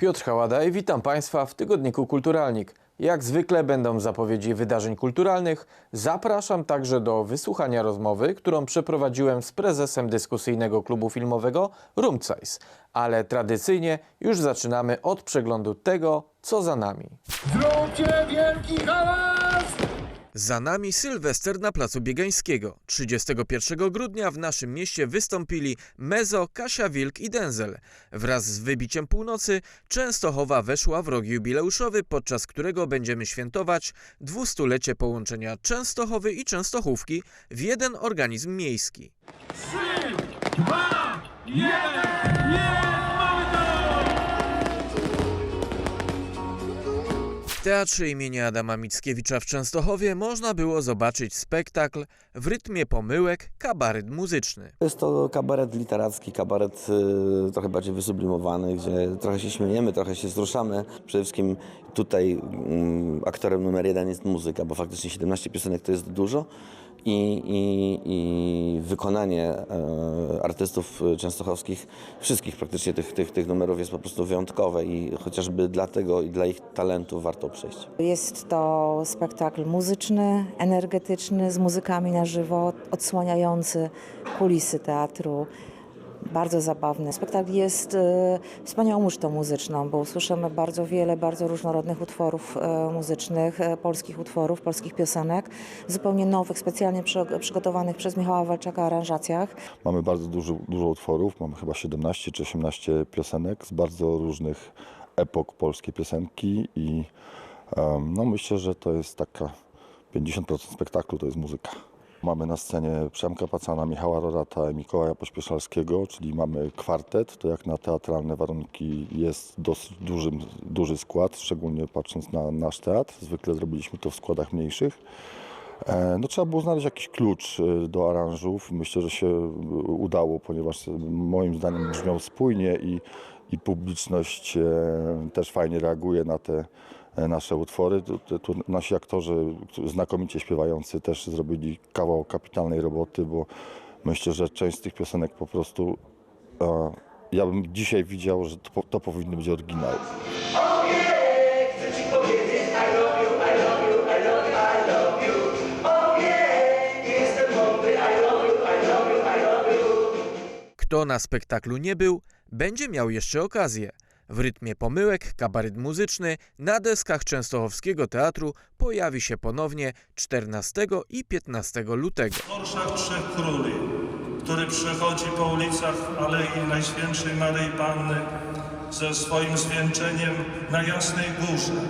Piotr Hałada i witam Państwa w Tygodniku Kulturalnik. Jak zwykle będą zapowiedzi wydarzeń kulturalnych. Zapraszam także do wysłuchania rozmowy, którą przeprowadziłem z prezesem dyskusyjnego klubu filmowego Rumcajs. Ale tradycyjnie już zaczynamy od przeglądu tego, co za nami. Zróbcie wielki hałas! Za nami Sylwester na Placu Biegańskiego. 31 grudnia w naszym mieście wystąpili Mezo, Kasia Wilk i Denzel. Wraz z wybiciem północy Częstochowa weszła w rok jubileuszowy, podczas którego będziemy świętować dwustulecie połączenia Częstochowy i Częstochówki w jeden organizm miejski. 3, 2, 1, 1! W Teatrze imienia Adama Mickiewicza w Częstochowie można było zobaczyć spektakl w rytmie pomyłek kabaret muzyczny. Jest to kabaret literacki, kabaret y, trochę bardziej wysublimowany, gdzie trochę się śmiejemy, trochę się wzruszamy. Przede wszystkim tutaj mm, aktorem numer jeden jest muzyka, bo faktycznie 17 piosenek to jest dużo i, i, i wykonanie e, artystów częstochowskich, wszystkich praktycznie tych, tych, tych numerów jest po prostu wyjątkowe i chociażby dlatego i dla ich talentu warto przyjść. Jest to spektakl muzyczny, energetyczny, z muzykami na żywo, odsłaniający kulisy teatru. Bardzo zabawny. Spektakl jest e, wspaniałą ucztą muzyczną, bo usłyszymy bardzo wiele bardzo różnorodnych utworów e, muzycznych, e, polskich utworów, polskich piosenek, zupełnie nowych, specjalnie przy, przygotowanych przez Michała Walczaka aranżacjach. Mamy bardzo dużo, dużo utworów, mamy chyba 17 czy 18 piosenek z bardzo różnych epok polskiej piosenki i no myślę, że to jest taka 50% spektaklu to jest muzyka. Mamy na scenie Przemka Pacana, Michała Rorata i Mikołaja Pośpieszalskiego, czyli mamy kwartet. To jak na teatralne warunki jest dosyć duży, duży skład, szczególnie patrząc na nasz teatr. Zwykle zrobiliśmy to w składach mniejszych. E, No, trzeba było znaleźć jakiś klucz e, do aranżów. Myślę, że się e, udało, ponieważ moim zdaniem brzmiał spójnie i, i publiczność też fajnie reaguje na te nasze utwory. Tu, nasi aktorzy, znakomicie śpiewający, też zrobili kawał kapitalnej roboty, bo myślę, że część z tych piosenek po prostu e, ja bym dzisiaj widział, że to, to powinny być oryginały. Kto na spektaklu nie był, będzie miał jeszcze okazję. W rytmie pomyłek kabaret muzyczny na deskach Częstochowskiego Teatru pojawi się ponownie 14 i 15 lutego. Orszak Trzech Króli, który przechodzi po ulicach Alei Najświętszej Maryi Panny ze swoim zwieńczeniem na Jasnej Górze,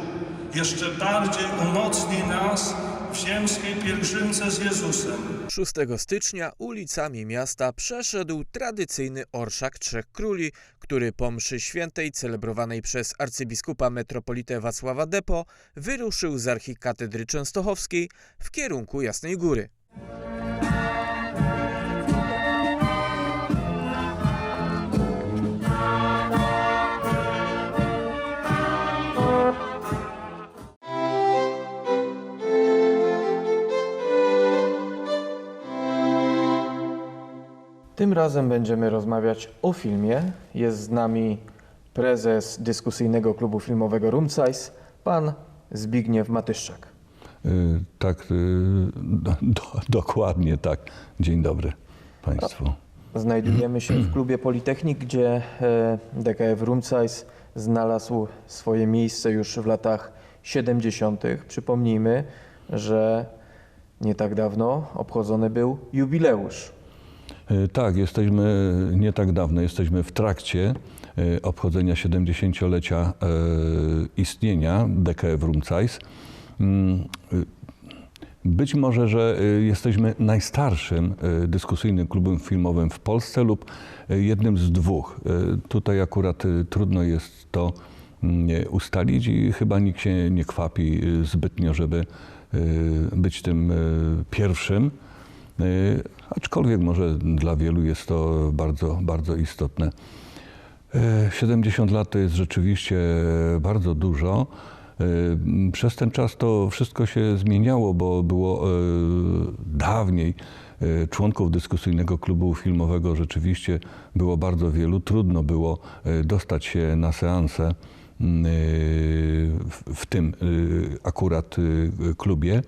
jeszcze bardziej umocni nas w ziemskiej pielgrzymce z Jezusem. 6 stycznia ulicami miasta przeszedł tradycyjny Orszak Trzech Króli, który po mszy świętej celebrowanej przez arcybiskupa metropolitę Wacława Depo wyruszył z archikatedry częstochowskiej w kierunku Jasnej Góry. Tym razem będziemy rozmawiać o filmie. Jest z nami prezes dyskusyjnego klubu filmowego Rumcajs, pan Zbigniew Matyszczak. Y, Tak, y, do, do, dokładnie tak. Dzień dobry Państwu. Znajdujemy się w klubie Politechnik, gdzie e, DKF Rumcajs znalazł swoje miejsce już w latach 70. Przypomnijmy, że nie tak dawno obchodzony był jubileusz. Y, Tak, jesteśmy nie tak dawno, jesteśmy w trakcie y, obchodzenia 70-lecia y, istnienia DKF Rumcajs. Mm, Być może, że jesteśmy najstarszym dyskusyjnym klubem filmowym w Polsce lub jednym z dwóch. Tutaj akurat trudno jest to mm, ustalić i chyba nikt się nie kwapi zbytnio, żeby być tym pierwszym. Y, Aczkolwiek może dla wielu jest to bardzo, bardzo istotne. E, 70 lat to jest rzeczywiście bardzo dużo. E, Przez ten czas to wszystko się zmieniało, bo było dawniej członków dyskusyjnego klubu filmowego rzeczywiście było bardzo wielu. Trudno było dostać się na seanse mm, y, w, tym y, akurat y, klubie,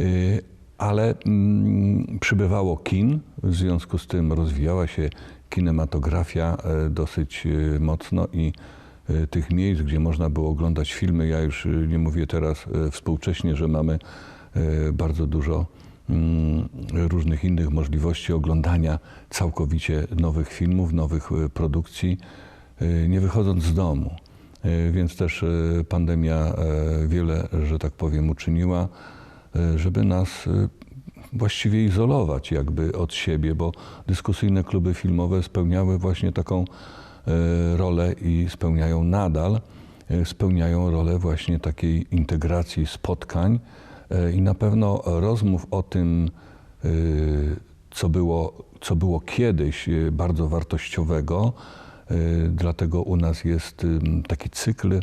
Y, ale mm, przybywało kin, w związku z tym rozwijała się kinematografia e, dosyć e, mocno i e, tych miejsc, gdzie można było oglądać filmy, ja już nie mówię teraz współcześnie, że mamy bardzo dużo mm, różnych innych możliwości oglądania całkowicie nowych filmów, nowych produkcji, nie wychodząc z domu. Więc też pandemia wiele, że tak powiem, uczyniła, żeby nas e, właściwie izolować jakby od siebie, bo dyskusyjne kluby filmowe spełniały właśnie taką e, rolę i spełniają nadal, e, spełniają rolę właśnie takiej integracji spotkań e, i na pewno rozmów o tym, e, co było, co było kiedyś e, bardzo wartościowego. E, Dlatego u nas jest taki cykl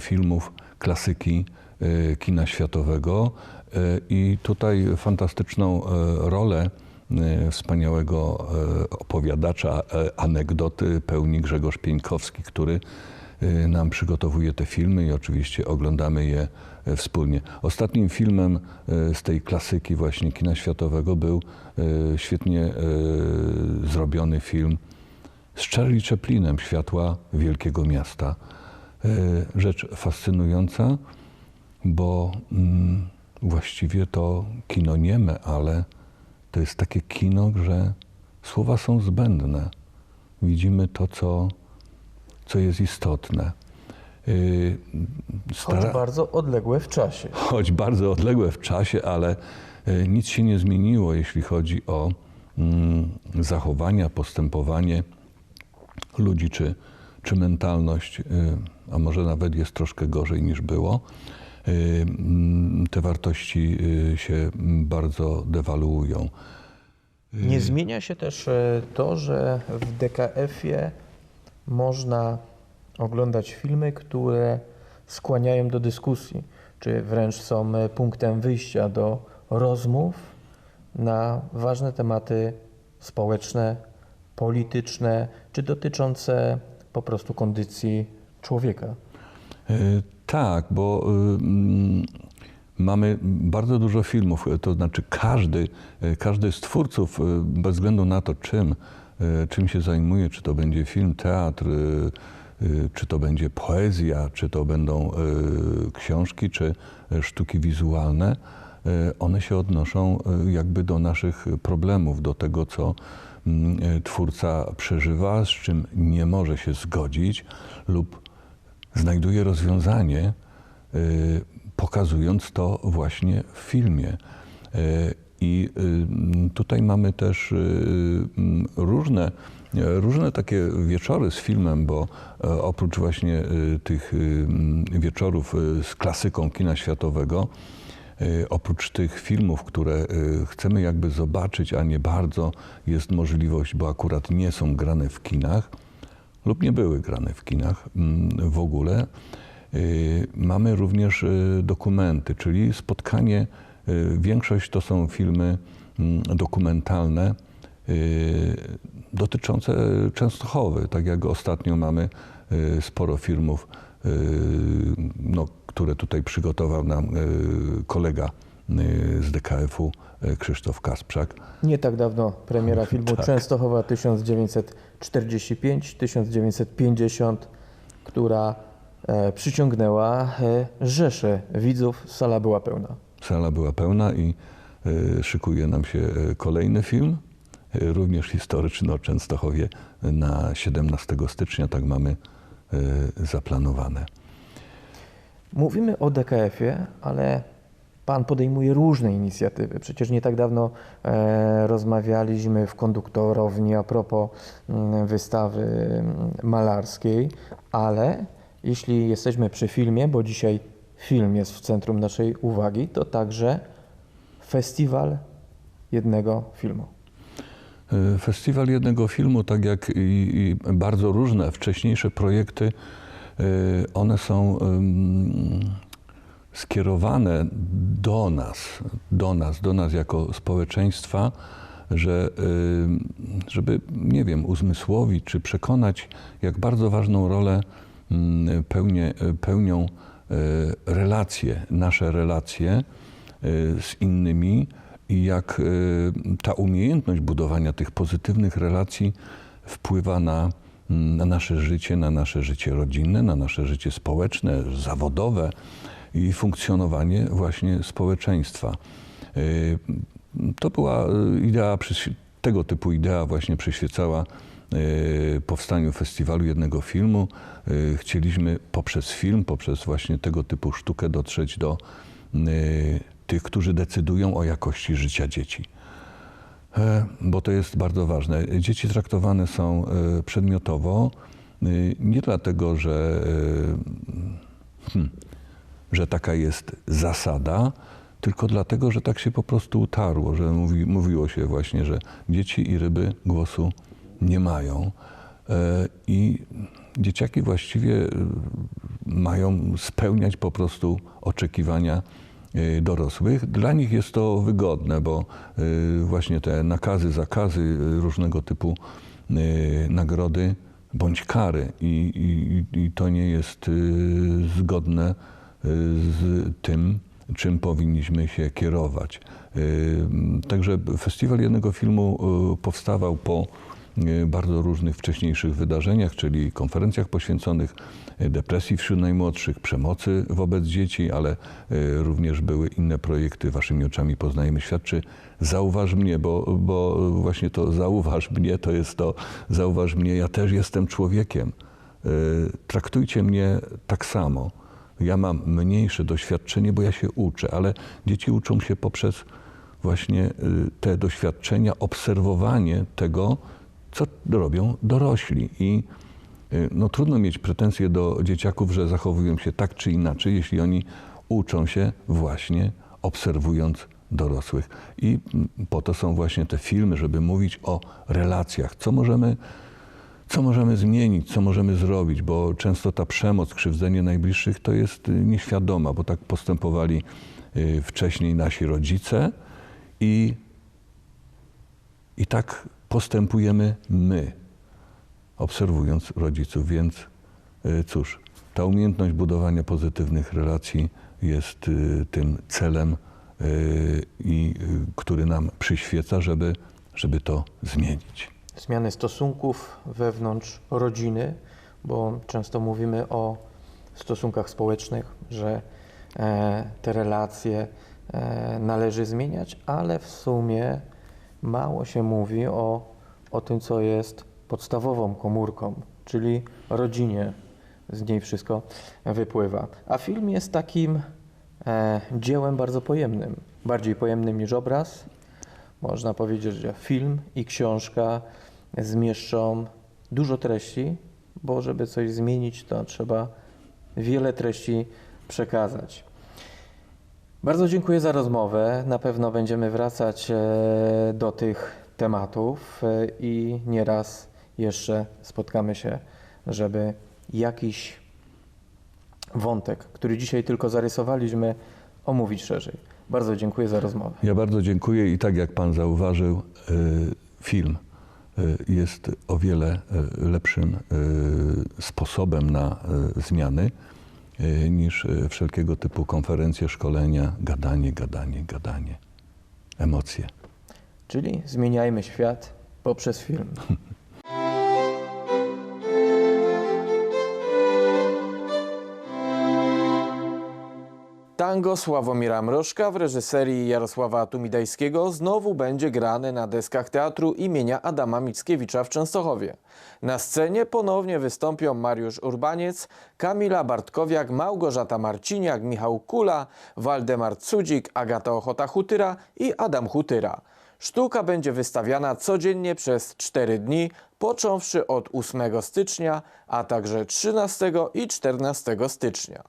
filmów klasyki e, kina światowego E, i tutaj fantastyczną e, rolę e, wspaniałego e, opowiadacza e, anegdoty pełni Grzegorz Pieńkowski, który e, nam przygotowuje te filmy i oczywiście oglądamy je e, wspólnie. Ostatnim filmem e, z tej klasyki właśnie kina światowego był e, świetnie e, zrobiony film z Charlie Chaplinem, Światła Wielkiego Miasta. E, Rzecz fascynująca, bo mm, właściwie to kino nieme, ale to jest takie kino, że słowa są zbędne. Widzimy to, co, co jest istotne. Yy, Choć stara- bardzo odległe w czasie. choć bardzo odległe w czasie, ale e, nic się nie zmieniło, jeśli chodzi o mm, zachowania, postępowanie ludzi, czy, czy mentalność, y, a może nawet jest troszkę gorzej niż było. Y, mm, Te wartości y, się bardzo dewaluują. Nie zmienia się też e, to, że w DKF-ie można oglądać filmy, które skłaniają do dyskusji, czy wręcz są e, punktem wyjścia do rozmów na ważne tematy społeczne, polityczne, czy dotyczące po prostu kondycji człowieka. Tak, bo y, mm, mamy bardzo dużo filmów, e, to znaczy każdy, e, każdy z twórców, bez względu na to, czym, czym się zajmuje, czy to będzie film, teatr, czy to będzie poezja, czy to będą książki, czy sztuki wizualne, one się odnoszą jakby do naszych problemów, do tego, co mm, twórca przeżywa, z czym nie może się zgodzić lub znajduje rozwiązanie, y, pokazując to właśnie w filmie. Y, I y, tutaj mamy też różne, różne takie wieczory z filmem, bo oprócz właśnie tych wieczorów z klasyką kina światowego, oprócz tych filmów, które chcemy jakby zobaczyć, a nie bardzo jest możliwość, bo akurat nie są grane w kinach, lub nie były grane w kinach mm, w ogóle. Y, Mamy również y, dokumenty, czyli spotkanie, y, większość to są filmy mm, dokumentalne dotyczące Częstochowy. Tak jak ostatnio mamy sporo filmów, no, które tutaj przygotował nam kolega z DKF-u Krzysztof Kasprzak. Nie tak dawno premiera filmu Tak. Częstochowa 1945-1950, która e, przyciągnęła e, rzesze widzów. Sala była pełna. Sala była pełna i y, szykuje nam się kolejny film, również historyczny o Częstochowie na 17 stycznia, tak mamy zaplanowane. Mówimy o DKF-ie, ale Pan podejmuje różne inicjatywy. Przecież nie tak dawno e, rozmawialiśmy w konduktorowni a propos mm, wystawy mm, malarskiej, ale jeśli jesteśmy przy filmie, bo dzisiaj film jest w centrum naszej uwagi, to także festiwal jednego filmu. Y, Festiwal jednego filmu, tak jak i, bardzo różne wcześniejsze projekty, y, one są skierowane do nas, do nas, do nas jako społeczeństwa, że y, żeby, nie wiem, uzmysłowić czy przekonać, jak bardzo ważną rolę mm, pełnię, pełnią e, relacje, nasze relacje e, z innymi i jak ta umiejętność budowania tych pozytywnych relacji wpływa na, mm, na nasze życie, na nasze życie rodzinne, na nasze życie społeczne, zawodowe i funkcjonowanie właśnie społeczeństwa. Y, To była y, idea, tego typu idea właśnie przyświecała y, powstaniu festiwalu jednego filmu. Chcieliśmy poprzez film, poprzez właśnie tego typu sztukę dotrzeć do tych, którzy decydują o jakości życia dzieci. E, Bo to jest bardzo ważne. Dzieci traktowane są przedmiotowo nie dlatego, że hmm, że taka jest zasada, tylko dlatego, że tak się po prostu utarło, że mówi, mówiło się właśnie, że dzieci i ryby głosu nie mają. E, I dzieciaki właściwie e, mają spełniać po prostu oczekiwania e, dorosłych. Dla nich jest to wygodne, bo właśnie te nakazy, zakazy, różnego typu nagrody bądź kary i, i, i to nie jest zgodne z tym, czym powinniśmy się kierować. Y, Także festiwal jednego filmu y, powstawał po y, bardzo różnych wcześniejszych wydarzeniach, czyli konferencjach poświęconych depresji wśród najmłodszych, przemocy wobec dzieci, ale również były inne projekty. Waszymi oczami poznajemy świat, czy zauważ mnie, bo, bo właśnie to zauważ mnie to jest to, zauważ mnie, ja też jestem człowiekiem. Traktujcie mnie tak samo. Ja mam mniejsze doświadczenie, bo ja się uczę, ale dzieci uczą się poprzez właśnie y, te doświadczenia, obserwowanie tego, co robią dorośli. I y, no, trudno mieć pretensje do dzieciaków, że zachowują się tak czy inaczej, jeśli oni uczą się właśnie obserwując dorosłych. I mm, po to są właśnie te filmy, żeby mówić o relacjach, co możemy co możemy zmienić, co możemy zrobić, bo często ta przemoc, krzywdzenie najbliższych to jest y, nieświadoma, bo tak postępowali y, wcześniej nasi rodzice i, i tak postępujemy my, obserwując rodziców. Więc y, cóż, ta umiejętność budowania pozytywnych relacji jest tym celem, i, który nam przyświeca, żeby, żeby to zmienić. Zmiany stosunków wewnątrz rodziny, bo często mówimy o stosunkach społecznych, że e, te relacje e, należy zmieniać, ale w sumie mało się mówi o, o tym, co jest podstawową komórką, czyli rodzinie. Z niej wszystko wypływa. A film jest takim e, dziełem bardzo pojemnym, bardziej pojemnym niż obraz, można powiedzieć, że film i książka zmieszczą dużo treści, bo żeby coś zmienić, to trzeba wiele treści przekazać. Bardzo dziękuję za rozmowę. Na pewno będziemy wracać e, do tych tematów e, i nieraz jeszcze spotkamy się, żeby jakiś wątek, który dzisiaj tylko zarysowaliśmy, omówić szerzej. Bardzo dziękuję za rozmowę. Ja bardzo dziękuję i tak jak Pan zauważył, y, film jest o wiele y, lepszym y, sposobem na y, zmiany y, niż y, wszelkiego typu konferencje, szkolenia, gadanie, gadanie, gadanie, emocje. Czyli zmieniajmy świat poprzez film. Tango Sławomira Mrożka w reżyserii Jarosława Tumidajskiego znowu będzie grane na deskach teatru imienia Adama Mickiewicza w Częstochowie. Na scenie ponownie wystąpią Mariusz Urbaniec, Kamila Bartkowiak, Małgorzata Marciniak, Michał Kula, Waldemar Cudzik, Agata Ochota-Hutyra i Adam Hutyra. Sztuka będzie wystawiana codziennie przez 4 dni, począwszy od 8 stycznia, a także 13 i 14 stycznia.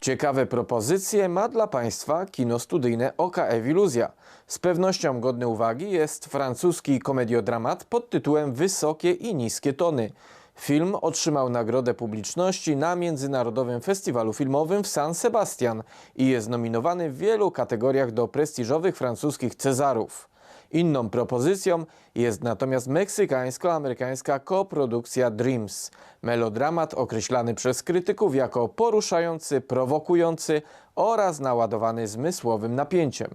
Ciekawe propozycje ma dla Państwa kino studyjne OKF Iluzja. Z pewnością godny uwagi jest francuski komediodramat pod tytułem Wysokie i niskie tony. Film otrzymał nagrodę publiczności na Międzynarodowym Festiwalu Filmowym w San Sebastian i jest nominowany w wielu kategoriach do prestiżowych francuskich Cezarów. Inną propozycją jest natomiast meksykańsko-amerykańska koprodukcja Dreams. Melodramat określany przez krytyków jako poruszający, prowokujący oraz naładowany zmysłowym napięciem.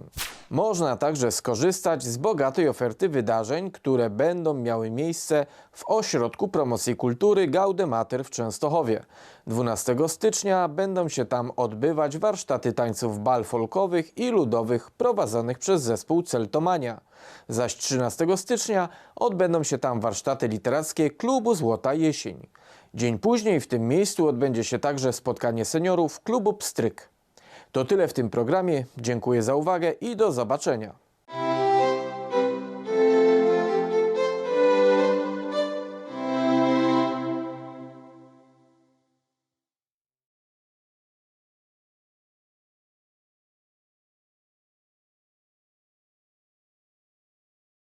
Można także skorzystać z bogatej oferty wydarzeń, które będą miały miejsce w Ośrodku Promocji Kultury Gaudemater w Częstochowie. 12 stycznia będą się tam odbywać warsztaty tańców bal folkowych i ludowych prowadzonych przez zespół Celtomania. Zaś 13 stycznia odbędą się tam warsztaty literackie Klubu Złota Jesień. Dzień później w tym miejscu odbędzie się także spotkanie seniorów Klubu Pstryk. To tyle w tym programie. Dziękuję za uwagę i do zobaczenia.